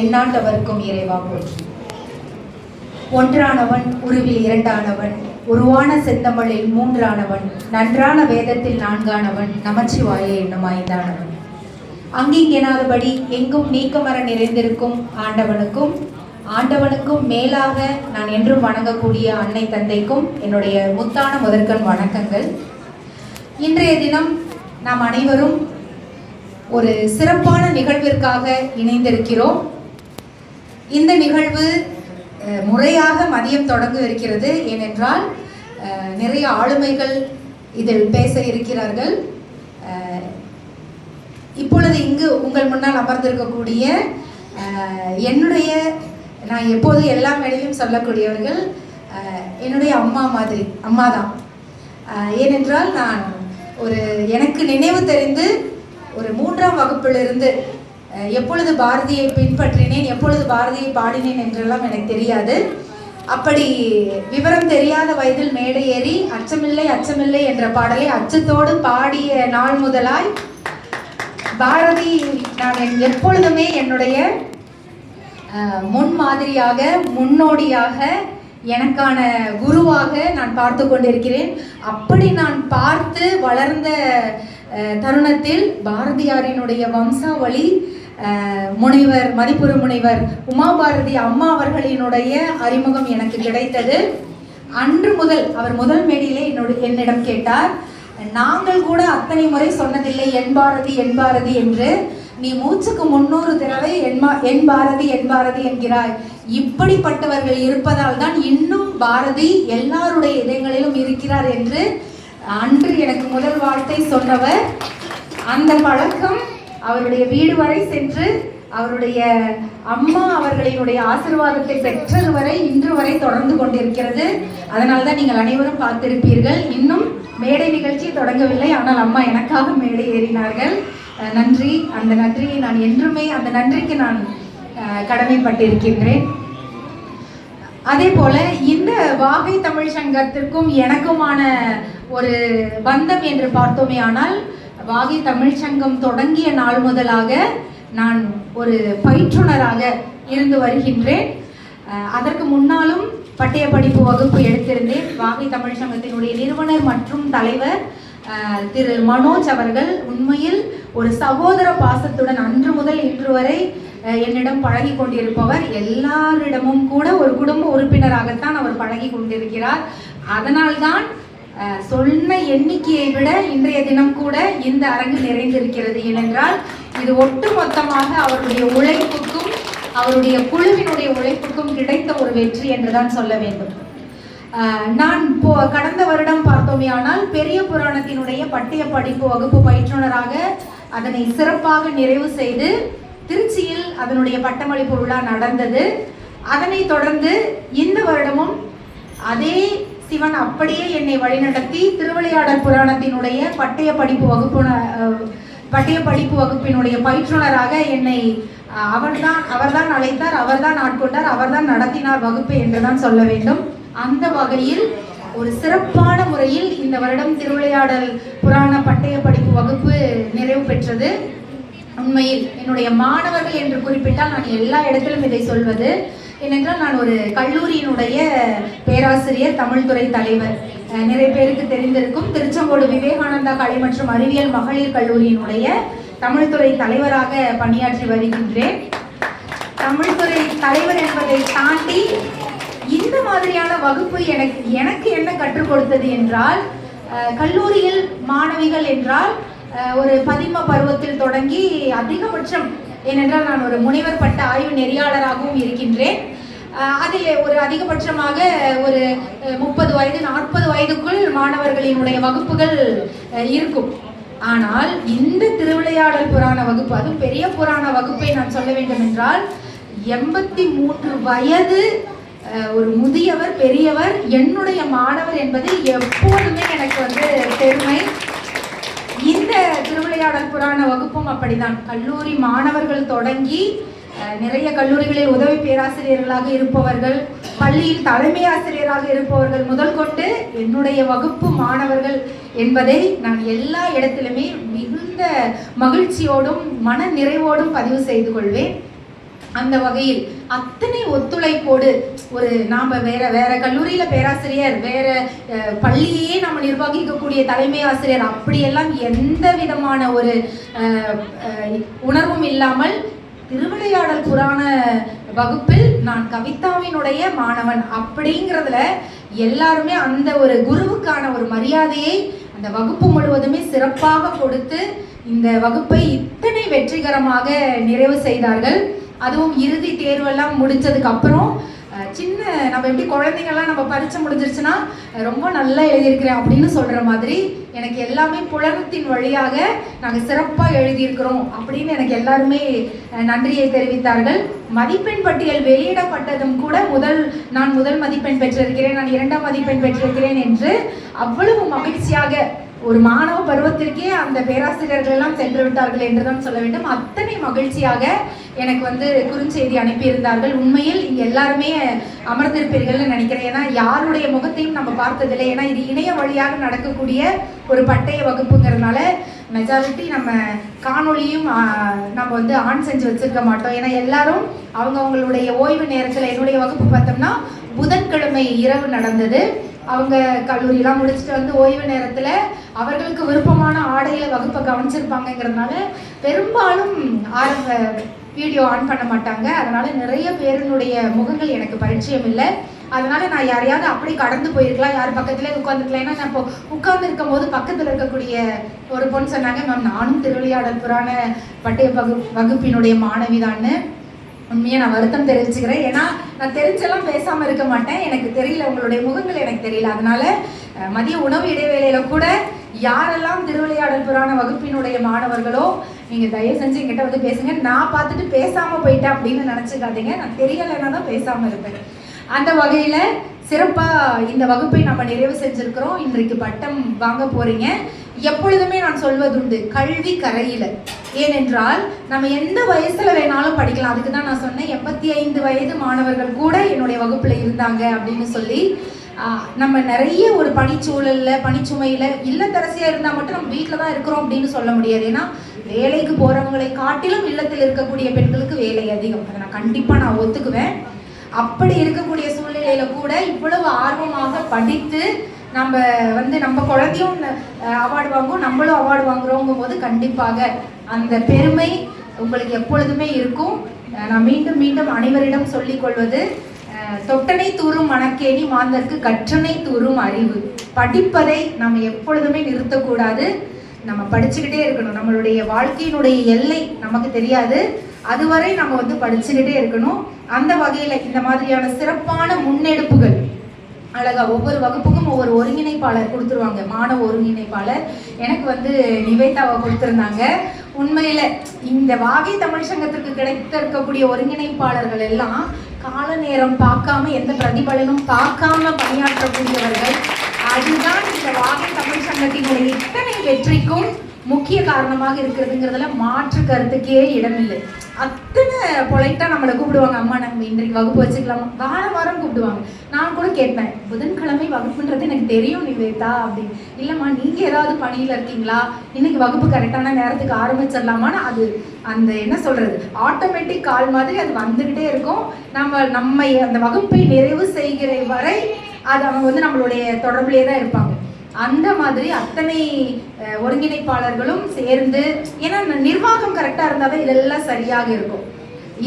எண்ணாண்டவர்க்கும் இறைவா போற்றி. ஒன்றானவன் உருவில் இரண்டானவன் உருவான செந்தமிழில் மூன்றானவன் நன்றான வேதத்தில் நான்கானவன் நமச்சிவாயே என்னும் ஐந்தானவன். அங்கிங்கெனாதபடி எங்கும் நீக்கமர நிறைந்திருக்கும் ஆண்டவனுக்கும் ஆண்டவனுக்கும் மேலாக நான் என்றும் வணங்கக்கூடிய அன்னை தந்தைக்கும் என்னுடைய முத்தான முதற்கண் வணக்கங்கள். இன்றைய தினம் நாம் அனைவரும் ஒரு சிறப்பான நிகழ்விற்காக இணைந்திருக்கிறோம். இந்த நிகழ்வு முறையாக மதியம் தொடங்க இருக்கிறது ஏனென்றால் நிறைய ஆளுமைகள் இதில் பேச இருக்கிறார்கள். இப்பொழுது இங்கு உங்கள் முன்னால் அமர்ந்திருக்கக்கூடிய என்னுடைய நான் எப்போது எல்லா மேடையிலும் சொல்லக்கூடியவர்கள் என்னுடைய அம்மா மாதிரி அம்மா தான் ஏனென்றால் நான் ஒரு எனக்கு நினைவு தெரிந்து ஒரு மூன்றாம் வகுப்பிலிருந்து எப்பொழுது பாரதியை பின்பற்றினேன் எப்பொழுது பாரதியை பாடினேன் என்றெல்லாம் எனக்கு தெரியாது. அப்படி விவரம் தெரியாத வயதில் மேடை ஏறி அச்சமில்லை அச்சமில்லை என்ற பாடலை அச்சத்தோடு பாடிய நாள் முதலாய் பாரதி நான் எப்பொழுதுமே என்னுடைய முன் முன்மாதிரியாக முன்னோடியாக எனக்கான குருவாக நான் பார்த்து கொண்டிருக்கிறேன். அப்படி நான் பார்த்து வளர்ந்த தருணத்தில் பாரதியாரினுடைய வம்சாவளி முனைவர் மதிப்புறு முனைவர் உமா பாரதி அம்மா அவர்களினுடைய அறிமுகம் எனக்கு கிடைத்தது. அன்று முதல் அவர் முதல் மேடையிலே என்னோட என்னிடம் கேட்டார் நாங்கள் கூட அத்தனை முறை சொன்னதில்லை என் பாரதி என் பாரதி என்று. நீ மூச்சுக்கு முன்னூறு தடவை என்மா என் பாரதி என் பாரதி என்கிறாய். இப்படிப்பட்டவர்கள் இருப்பதால் தான் இன்னும் பாரதி எல்லாருடைய இதயங்களிலும் இருக்கிறார் என்று அன்று எனக்கு முதல் வார்த்தை சொன்னவர். அந்த பழக்கம் அவருடைய வீடு வரை சென்று அவருடைய அம்மா அவர்களினுடைய ஆசீர்வாதத்தை பெற்றது வரை இன்று வரை தொடர்ந்து கொண்டிருக்கிறது. அதனால தான் நீங்கள் அனைவரும் பார்த்திருப்பீர்கள். இன்னும் மேடை நிகழ்ச்சி தொடங்கவில்லை. ஆனால் அம்மா எனக்காக மேடை ஏறினார்கள். நன்றி. அந்த நன்றியை நான் என்றுமே அந்த நன்றிக்கு நான் கடமைப்பட்டிருக்கின்றேன். அதே போல இந்த வாகை தமிழ் சங்கத்திற்கும் எனக்குமான ஒரு பந்தம் என்று பார்த்தோமே ஆனால் வாகி தமிழ் சங்கம் தொடங்கிய நாள் முதலாக நான் ஒரு பயிற்றுனராக இருந்து வருகின்றேன். அதற்கு முன்னாலும் பட்டய படிப்பு வகுப்பு எடுத்திருந்தேன். வாகை தமிழ் சங்கத்தினுடைய நிறுவனர் மற்றும் தலைவர் திரு மனோஜ் அவர்கள் உண்மையில் ஒரு சகோதர பாசத்துடன் அன்று முதல் இன்று வரை என்னிடம் பழகி கொண்டிருப்பவர். எல்லாரிடமும் கூட ஒரு குடும்ப உறுப்பினராகத்தான் அவர் பழகி கொண்டிருக்கிறார். அதனால்தான் சொன்ன எண்ணிக்கையை விட இன்றைய தினம் கூட இந்த அரங்கு நிறைந்திருக்கிறது. ஏனென்றால் இது ஒட்டுமொத்தமாக அவருடைய உழைப்புக்கும் அவருடைய குழுவினுடைய உழைப்புக்கும் கிடைத்த ஒரு வெற்றி என்றுதான் சொல்ல வேண்டும். நான் போ கடந்த வருடம் பார்த்தோமே ஆனால் பெரிய புராணத்தினுடைய பட்டய படிப்பு வகுப்பு பயிற்றுனராக அதனை சிறப்பாக நிறைவு செய்து திருச்சியில் அதனுடைய பட்டமளிப்பு விழா நடந்தது. அதனைத் தொடர்ந்து இந்த வருடமும் அதே சிவன் அப்படியே என்னை வழிநடத்தி திருவிளையாடல் புராணத்தினுடைய பட்டய படிப்பு வகுப்பு பட்டய படிப்பு வகுப்பினுடைய பயிற்றுனராக என்னை அவர்தான் அவர்தான் அழைத்தார் அவர்தான் ஆட்கொண்டார் அவர்தான் நடத்தினார் வகுப்பு என்றுதான் சொல்ல வேண்டும். அந்த வகையில் ஒரு சிறப்பான முறையில் இந்த வருடம் திருவிளையாடல் புராண பட்டய படிப்பு வகுப்பு நிறைவு பெற்றது. உண்மையில் என்னுடைய மாணவர்கள் என்று குறிப்பிட்டால் நான் எல்லா இடத்திலும் இதை சொல்வது. ஏனென்றால் நான் ஒரு கல்லூரியினுடைய பேராசிரியர் தமிழ்துறை தலைவர். நிறைய பேருக்கு தெரிந்திருக்கும் திருச்செங்கோடு விவேகானந்தா கலை மற்றும் அறிவியல் மகளிர் கல்லூரியினுடைய தமிழ்துறை தலைவராக பணியாற்றி வருகின்றேன். தமிழ்துறை தலைவர் என்பதை தாண்டி இந்த மாதிரியான வகுப்பு எனக்கு எனக்கு என்ன கற்றுக் கொடுத்தது என்றால் கல்லூரியில் மாணவிகள் என்றால் ஒரு பதிம பருவத்தில் தொடங்கி அதிகபட்சம் ஏனென்றால் நான் ஒரு முனைவர் பட்ட ஆய்வு நெறியாளராகவும் இருக்கின்றேன். அதில் ஒரு அதிகபட்சமாக ஒரு முப்பது வயது நாற்பது வயதுக்குள் மாணவர்களினுடைய வகுப்புகள் இருக்கும். ஆனால் இந்த திருவிளையாடல் புராண வகுப்பு அதுவும் பெரிய புராண வகுப்பை நான் சொல்ல வேண்டும் என்றால் எண்பத்தி மூன்று வயது ஒரு முதியவர் பெரியவர் என்னுடைய மாணவர் என்பது எப்போதுமே எனக்கு வந்து பெருமை. இந்த திருவிளையாடல் புராண வகுப்பும் அப்படிதான். கல்லூரி மாணவர்கள் தொடங்கி நிறைய கல்லூரிகளில் உதவி பேராசிரியர்களாக இருப்பவர்கள் பள்ளியில் தலைமை ஆசிரியராக இருப்பவர்கள் முதல் கொண்டு என்னுடைய வகுப்பு மாணவர்கள் என்பதை நான் எல்லா இடத்திலுமே மிகுந்த மகிழ்ச்சியோடும் மன நிறைவோடும் பதிவு செய்து கொள்வேன். அந்த வகையில் அத்தனை ஒத்துழைப்போடு ஒரு நாம் வேற வேற கல்லூரியில் பேராசிரியர் வேற பள்ளியே நம்ம நிர்வகிக்கக்கூடிய தலைமை ஆசிரியர் அப்படியெல்லாம் எந்த விதமான ஒரு உணர்வும் இல்லாமல் திருவிளையாடல் புராண வகுப்பில் நான் கவிதாவினுடைய மாணவன் அப்படிங்கிறதுல எல்லாருமே அந்த ஒரு குருவுக்கான ஒரு மரியாதையை அந்த வகுப்பு முழுவதுமே சிறப்பாக கொடுத்து இந்த வகுப்பை இத்தனை வெற்றிகரமாக நிறைவு செய்தார்கள். அதுவும் இறுதி தேர்வெல்லாம் முடிச்சதுக்கு அப்புறம் சின்ன நம்ம எப்படி குழந்தைங்கள்லாம் நம்ம பரீட்சை முடிஞ்சிருச்சுன்னா ரொம்ப நல்லா எழுதியிருக்கிறேன் அப்படின்னு சொல்கிற மாதிரி எனக்கு எல்லாமே புலகத்தின் வழியாக நாங்கள் சிறப்பாக எழுதியிருக்கிறோம் அப்படின்னு எனக்கு எல்லாருமே நன்றியை தெரிவித்தார்கள். மதிப்பெண் பட்டியல் வெளியிடப்பட்டதும் கூட முதல் நான் முதல் மதிப்பெண் பெற்றிருக்கிறேன் நான் இரண்டாம் மதிப்பெண் பெற்றிருக்கிறேன் என்று அவ்வளவு மகிழ்ச்சியாக ஒரு மாணவ பருவத்திற்கே அந்த பேராசிரியர்கள் எல்லாம் சென்று விட்டார்கள் என்றுதான் சொல்ல வேண்டும். அத்தனை மகிழ்ச்சியாக எனக்கு வந்து குறுஞ்செய்தி அனுப்பியிருந்தார்கள். உண்மையில் இங்க எல்லாருமே அமர்ந்திருப்பீர்கள்னு நினைக்கிறேன். ஏன்னா யாருடைய முகத்தையும் நம்ம பார்த்ததில்லை. ஏன்னா இது இணைய வழியாக நடக்கக்கூடிய ஒரு பட்டய வகுப்புங்கிறதுனால மெஜாரிட்டி நம்ம காணொலியும் நம்ம வந்து ஆன் செஞ்சு வச்சிருக்க மாட்டோம். ஏன்னா எல்லாரும் அவங்க அவங்களுடைய ஓய்வு நேரத்தில் என்னுடைய வகுப்பு பார்த்தோம்னா புதன்கிழமை இரவு நடந்தது. அவங்க கல்லூரியெல்லாம் முடிச்சுட்டு வந்து ஓய்வு நேரத்தில் அவர்களுக்கு விருப்பமான ஆடையில வகுப்பை கவனிச்சிருப்பாங்கங்கிறதுனால பெரும்பாலும் ஆரம்ப வீடியோ ஆன் பண்ண மாட்டாங்க. அதனால நிறைய பேருனுடைய முகங்கள் எனக்கு பரிச்சயம் இல்லை. அதனால நான் யாரையாவது அப்படி கடந்து போயிருக்கலாம். யார் பக்கத்துல உட்காந்துருக்கலாம் ஏன்னா நான் இப்போ உட்கார்ந்து இருக்கும் போது பக்கத்துல இருக்கக்கூடிய ஒரு பொண்ணு சொன்னாங்க மேம் நானும் திருவிளையாடல் புராண பட்டய வகு வகுப்பினுடைய மாணவிதான்னு உண்மையை நான் வருத்தம் தெரிவிச்சுக்கிறேன். ஏன்னா நான் தெரிஞ்செல்லாம் பேசாம இருக்க மாட்டேன். எனக்கு தெரியல உங்களுடைய முகங்கள் எனக்கு தெரியல. அதனால மதிய உணவு இடைவேளையில கூட யாரெல்லாம் திருவிளையாடல் புராண வகுப்பினுடைய மாணவர்களோ நீங்க தயவு செஞ்சு என்கிட்ட வந்து பேசுங்க. நான் பார்த்துட்டு பேசாம போயிட்டேன் அப்படின்னு நினைச்சுக்காதீங்க. நான் தெரியலைன்னா தான் பேசாம இருப்பேன். அந்த வகையில சிறப்பா இந்த வகுப்பை நம்ம நிறைவு செஞ்சிருக்கிறோம். இன்றைக்கு பட்டம் வாங்க போறீங்க. எப்பொழுதுமே நான் சொல்வதுண்டு கல்வி கரையில. ஏனென்றால் நம்ம எந்த வயசுல வேணாலும் படிக்கலாம். அதுக்கு தான் நான் சொன்னேன் எண்பத்தி ஐந்து வயது மாணவர்கள் கூட என்னுடைய வகுப்புல இருந்தாங்க அப்படின்னு சொல்லி நம்ம நிறைய ஒரு பணிச்சூழலில் பணிச்சுமையில் இல்லத்தரசியாக இருந்தால் மட்டும் நம்ம வீட்டில் தான் இருக்கிறோம் அப்படின்னு சொல்ல முடியாது. ஏன்னா வேலைக்கு போகிறவங்களை காட்டிலும் இல்லத்தில் இருக்கக்கூடிய பெண்களுக்கு வேலை அதிகம். அதை நான் கண்டிப்பாக நான் ஒத்துக்குவேன். அப்படி இருக்கக்கூடிய சூழ்நிலையில கூட இவ்வளவு ஆர்வமாக படித்து நம்ம வந்து நம்ம குழந்தையும் அவார்டு வாங்குவோம் நம்மளும் அவார்டு வாங்குறோங்கும் போது கண்டிப்பாக அந்த பெருமை உங்களுக்கு எப்பொழுதுமே இருக்கும். நான் மீண்டும் மீண்டும் அனைவரிடம் சொல்லிக் கொள்வது தொட்டனை தூறும் மணக்கேணி மாந்தர்க்கு கற்றனை தூறும் அறிவு. படிப்பதை நம்ம எப்பொழுதுமே நிறுத்தக்கூடாது. நம்ம படிச்சுக்கிட்டே இருக்கணும். நம்மளுடைய வாழ்க்கையினுடைய எல்லை நமக்கு தெரியாது. அதுவரை நம்ம வந்து படிச்சுக்கிட்டே இருக்கணும். அந்த வகையில் இந்த மாதிரியான சிறப்பான முன்னெடுப்புகள் அழகா ஒவ்வொரு வகுப்புக்கும் ஒவ்வொரு ஒருங்கிணைப்பாளர் கொடுத்துருவாங்க. மாணவ ஒருங்கிணைப்பாளர் எனக்கு வந்து நிவேதாவை கொடுத்துருந்தாங்க. உண்மையில இந்த வாகை தமிழ் சங்கத்திற்கு கிடைத்திருக்கக்கூடிய ஒருங்கிணைப்பாளர்கள் எல்லாம் கால நேரம் பார்க்காம எந்த பிரதிபலனும் பார்க்காம பணியாற்றக்கூடியவர்கள். அதுதான் இந்த வாகை தமிழ் சங்கத்தினுடைய இத்தனை வெற்றிக்கும் முக்கிய காரணமாக இருக்கிறதுங்கிறதுல மாற்று கருத்துக்கே இடமில்லை. அத்தனை பொலைட்டாக நம்மளை கூப்பிடுவாங்க. அம்மா நம்ம இன்றைக்கு வகுப்பு வச்சுக்கலாமா? வார வாரம் கூப்பிடுவாங்க. நான் கூட கேட்பேன் புதன்கிழமை வகுப்புன்றது எனக்கு தெரியும் நிவேதா அப்படின்னு. இல்லைம்மா நீங்கள் ஏதாவது பணியில் இருக்கீங்களா? இன்னைக்கு வகுப்பு கரெக்டான நேரத்துக்கு ஆரம்பிச்சிடலாமான்னு அது அந்த என்ன சொல்கிறது ஆட்டோமேட்டிக் கால் மாதிரி அது வந்துக்கிட்டே இருக்கும். நம்ம நம்ம அந்த வகுப்பை நிறைவு செய்கிற வரை அது அவங்க வந்து நம்மளுடைய தொடர்புலேயே தான் இருப்பாங்க. அந்த மாதிரி அத்தனை ஒருங்கிணைப்பாளர்களும் சேர்ந்து ஏன்னா நிர்வாகம் கரெக்டாக இருந்தால் தான் இதெல்லாம் சரியாக இருக்கும்.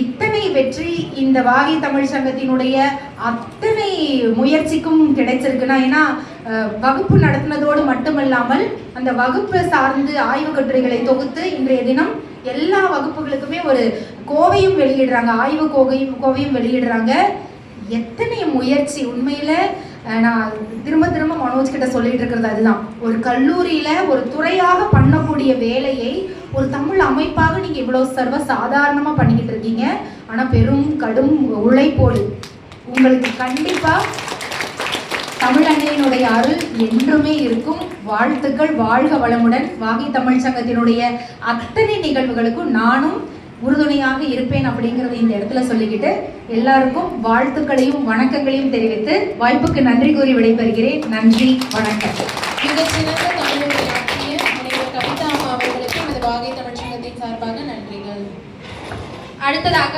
இத்தனை வெற்றி இந்த வாகை தமிழ் சங்கத்தினுடைய அத்தனை முயற்சிக்கும் கிடைச்சிருக்குன்னா ஏன்னா வகுப்பு நடத்தினதோடு மட்டுமல்லாமல் அந்த வகுப்பு சார்ந்து ஆய்வு கட்டுரைகளை தொகுத்து இன்றைய தினம் எல்லா வகுப்புகளுக்குமே ஒரு கோவையும் வெளியிடுறாங்க. ஆய்வு கோவையும் கோவையும் வெளியிடுறாங்க. எத்தனை முயற்சி உண்மையில நான் திரும்ப திரும்ப மனோஜ் கிட்ட சொல்லிட்டு இருக்கிறது அதுதான். ஒரு கல்லூரியில ஒரு துறையாக பண்ணக்கூடிய வேலையை ஒரு தமிழ் அமைப்பாக நீங்க இவ்வளவு சர்வ சாதாரணமா பண்ணிக்கிட்டு இருக்கீங்க. ஆனா பெரும் கடும் உழைப்போடு உங்களுக்கு கண்டிப்பா தமிழ் அன்னையினுடைய அருள் என்றுமே இருக்கும். வாழ்த்துக்கள் வாழ்க வளமுடன். வாகை தமிழ் சங்கத்தினுடைய அத்தனை நிகழ்வுகளுக்கும் நானும் உறுதுணையாக இருப்பேன் அப்படிங்கறத இந்த இடத்துல சொல்லிக்கிட்டு எல்லாருக்கும் வாழ்த்துக்களையும் வணக்கங்களையும் தெரிவித்து வாய்ப்புக்கு நன்றி கூறி விடைபெறுகிறேன். நன்றி வணக்கம். மிகச்சிறந்த தமிழுரை ஆற்றிய முனைவர் கவிதா அவர்களுக்கு நமது வாகை தமிழ்ச்சங்கத்தின் சார்பாக நன்றிகள். அடுத்ததாக